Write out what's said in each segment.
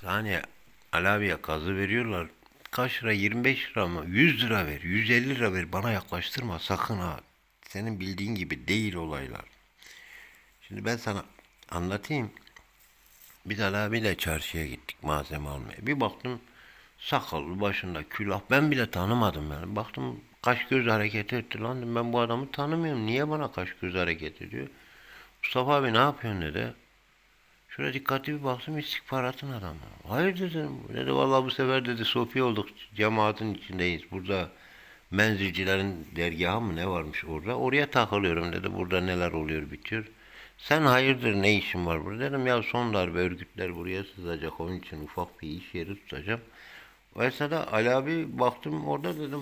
Saniye Ali abiye gazı veriyorlar. Kaç lira? 25 lira mı? 100 lira ver. 150 lira ver. Bana yaklaştırma sakın ha. Senin bildiğin gibi değil olaylar. Şimdi ben sana anlatayım. Biz Ali abiyle çarşıya gittik malzeme almaya. Bir baktım sakallı başında külah. Ben bile tanımadım yani. Baktım kaş göz hareket etti lan. Ben bu adamı tanımıyorum. Niye bana kaş göz hareket ediyor? Mustafa abi ne yapıyorsun dedi. Şöyle dikkatli bir baktım istihbaratın adamı. Hayır dedim. Dedi vallahi bu sefer dedi Sofi olduk. Cemaatin içindeyiz. Burada menzilcilerin dergahı mı ne varmış orada. Oraya takılıyorum dedi. Burada neler oluyor bitiyor. Sen hayırdır ne işin var burada? Dedim ya son darbe örgütler buraya sızacak. Onun için ufak bir iş yeri tutacağım. Esnada Ali abi baktım orada dedim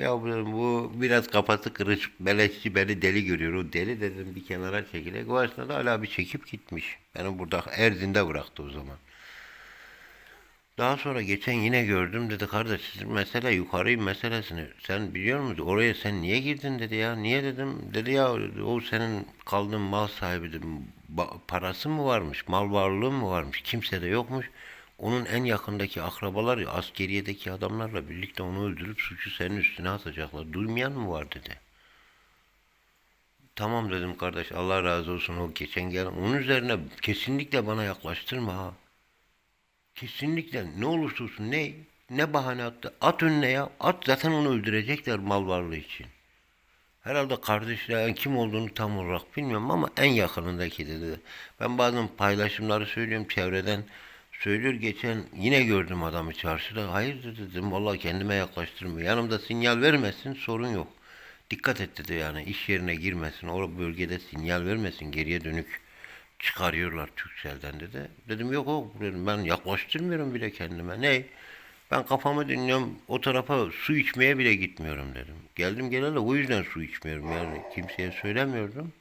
ya bu, biraz kafası kırış beleşçi beni deli görüyor. O deli dedim bir kenara çekilek. O esnada Ali abi çekip gitmiş. Beni burada Erzin'de bıraktı o zaman. Daha sonra geçen yine gördüm dedi kardeş sizin mesele yukarı meselesini sen biliyor musun oraya sen niye girdin dedi ya niye dedim dedi ya o senin kaldığın mal sahibi dedim parası mı varmış mal varlığı mı varmış kimse de yokmuş onun en yakındaki akrabalar askeriyedeki adamlarla birlikte onu öldürüp suçu senin üstüne atacaklar duymayan mı var dedi. Tamam dedim kardeş Allah razı olsun o geçen gelen onun üzerine kesinlikle bana yaklaştırma ha. Kesinlikle ne olursa olsun ne ne bahane attı. At önüne ya. At zaten onu öldürecekler mal varlığı için. Herhalde kardeşler kim olduğunu tam olarak bilmiyorum ama en yakınındaki dedi. Ben bazen paylaşımları söylüyorum çevreden. Söylüyor geçen yine gördüm adamı çarşıda. Hayırdır dedim vallahi kendime yaklaştırmıyor. Yanımda sinyal vermesin sorun yok. Dikkat et dedi yani iş yerine girmesin. O bölgede sinyal vermesin geriye dönük çıkarıyorlar Türkcell'den dedi. Dedim yok yok dedim ben yaklaştırmıyorum bile kendime. Ne? Ben kafamı dinliyorum o tarafa su içmeye bile gitmiyorum dedim. Geldim geleli o yüzden su içmiyorum yani kimseye söylemiyordum.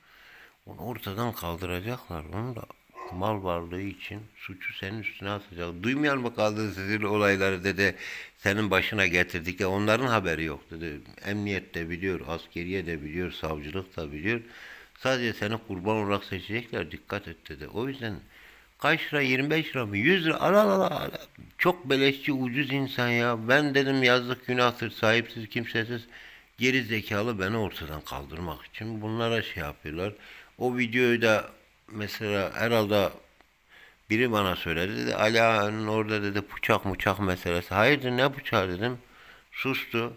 Onu ortadan kaldıracaklar. Onu da mal varlığı için suçu senin üstüne atacak. Duymayan mı kaldı sizin olayları dedi. Senin başına getirdik de onların haberi yok dedi. Emniyet de biliyor, askeriye de biliyor, savcılık da biliyor. Sadece seni kurban olarak seçecekler dikkat et dedi. O yüzden kaç lira 25 lira mı 100 lira al al al al. Çok beleşçi ucuz insan ya. Ben dedim yazlık günahtır sahipsiz kimsesiz geri zekalı beni ortadan kaldırmak için bunlara şey yapıyorlar. O videoyu da mesela herhalde biri bana söyledi dedi Ali orada dedi bıçak bıçak meselesi. Hayırdır ne bıçağı dedim. Sustu.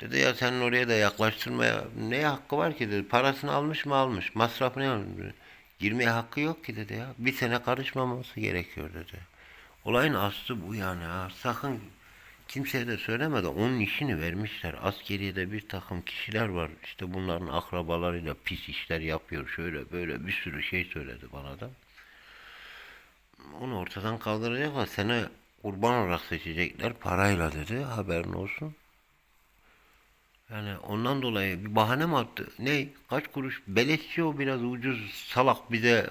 Dedi ya senin oraya da yaklaştırmaya ne hakkı var ki dedi. Parasını almış mı almış. Masrafını almış. Girmeye hakkı yok ki dedi ya. Bir sene karışmaması gerekiyor dedi. Olayın aslı bu yani ha. Sakın kimseye de söylemedi. Onun işini vermişler. Askeriyede bir takım kişiler var. İşte bunların akrabalarıyla pis işler yapıyor. Şöyle böyle bir sürü şey söyledi bana da. Onu ortadan kaldıracaklar. Seni kurban olarak seçecekler parayla dedi. Haberin olsun. Yani ondan dolayı bir bahane mi attı? Ne? Kaç kuruş? Beleşçi o biraz ucuz salak bize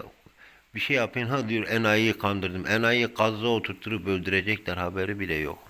bir şey yapın ha diyor enayiyi kandırdım. Enayiyi gazza oturtturup öldürecekler haberi bile yok.